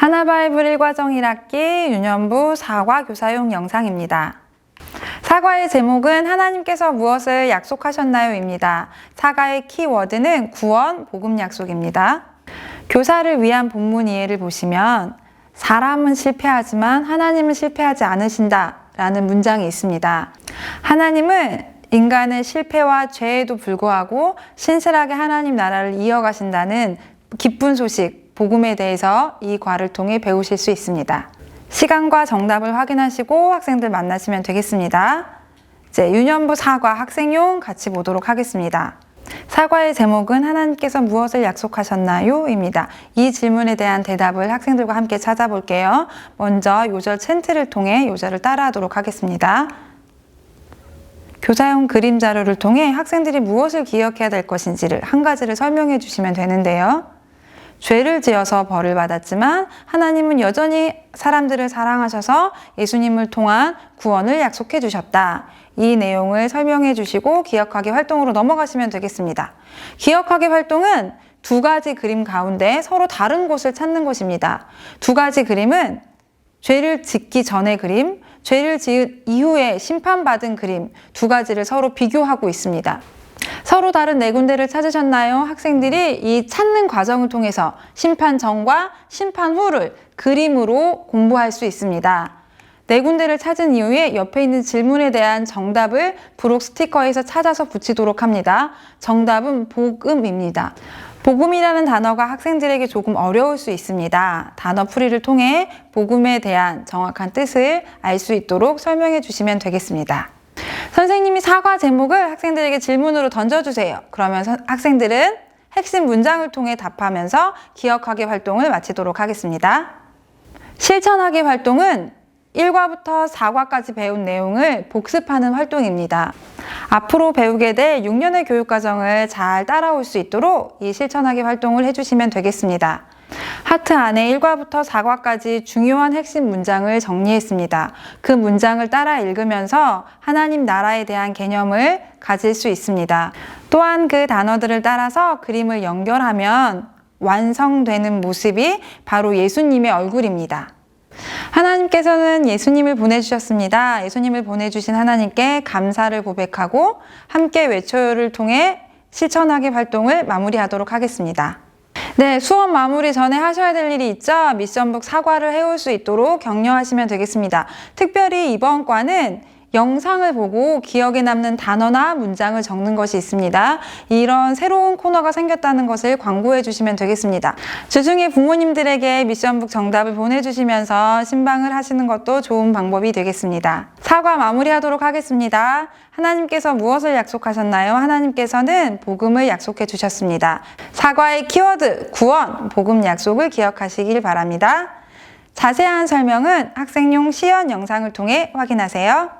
하나바이블 1과정 1학기 유년부 사과 교사용 영상입니다. 사과의 제목은 하나님께서 무엇을 약속하셨나요?입니다. 사과의 키워드는 구원, 복음 약속입니다. 교사를 위한 본문 이해를 보시면 사람은 실패하지만 하나님은 실패하지 않으신다 라는 문장이 있습니다. 하나님은 인간의 실패와 죄에도 불구하고 신실하게 하나님 나라를 이어가신다는 기쁜 소식, 복음에 대해서 이 과를 통해 배우실 수 있습니다. 시간과 정답을 확인하시고 학생들 만나시면 되겠습니다. 이제 유년부 사과 학생용 같이 보도록 하겠습니다. 사과의 제목은 하나님께서 무엇을 약속하셨나요? 입니다. 이 질문에 대한 대답을 학생들과 함께 찾아볼게요. 먼저 요절 챈트를 통해 요절을 따라하도록 하겠습니다. 교사용 그림 자료를 통해 학생들이 무엇을 기억해야 될 것인지를 한 가지를 설명해 주시면 되는데요. 죄를 지어서 벌을 받았지만 하나님은 여전히 사람들을 사랑하셔서 예수님을 통한 구원을 약속해 주셨다. 이 내용을 설명해 주시고 기억하기 활동으로 넘어가시면 되겠습니다. 기억하기 활동은 두 가지 그림 가운데 서로 다른 곳을 찾는 것입니다. 두 가지 그림은 죄를 짓기 전의 그림, 죄를 지은 이후에 심판받은 그림 두 가지를 서로 비교하고 있습니다. 서로 다른 네 군데를 찾으셨나요? 학생들이 이 찾는 과정을 통해서 심판 전과 심판 후를 그림으로 공부할 수 있습니다. 네 군데를 찾은 이후에 옆에 있는 질문에 대한 정답을 브록 스티커에서 찾아서 붙이도록 합니다. 정답은 복음입니다. 복음이라는 단어가 학생들에게 조금 어려울 수 있습니다. 단어 풀이를 통해 복음에 대한 정확한 뜻을 알 수 있도록 설명해 주시면 되겠습니다. 선생님이 사과 제목을 학생들에게 질문으로 던져주세요. 그러면 서- 학생들은 핵심 문장을 통해 답하면서 기억하기 활동을 마치도록 하겠습니다. 실천하기 활동은 1과부터 4과까지 배운 내용을 복습하는 활동입니다. 앞으로 배우게 될 6년의 교육과정을 잘 따라올 수 있도록 이 실천하기 활동을 해주시면 되겠습니다. 하트 안에 1과부터 4과까지 중요한 핵심 문장을 정리했습니다. 그 문장을 따라 읽으면서 하나님 나라에 대한 개념을 가질 수 있습니다. 또한 그 단어들을 따라서 그림을 연결하면 완성되는 모습이 바로 예수님의 얼굴입니다. 하나님께서는 예수님을 보내주셨습니다. 예수님을 보내주신 하나님께 감사를 고백하고 함께 외쳐요를 통해 실천하기 활동을 마무리하도록 하겠습니다. 네, 수업 마무리 전에 하셔야 될 일이 있죠? 미션북 사과를 해올 수 있도록 격려하시면 되겠습니다. 특별히 이번 과는 영상을 보고 기억에 남는 단어나 문장을 적는 것이 있습니다. 이런 새로운 코너가 생겼다는 것을 광고해 주시면 되겠습니다. 주중에 부모님들에게 미션북 정답을 보내주시면서 신방을 하시는 것도 좋은 방법이 되겠습니다. 사과 마무리하도록 하겠습니다. 하나님께서 무엇을 약속하셨나요? 하나님께서는 복음을 약속해 주셨습니다. 사과의 키워드 구원, 복음 약속을 기억하시길 바랍니다. 자세한 설명은 학생용 시연 영상을 통해 확인하세요.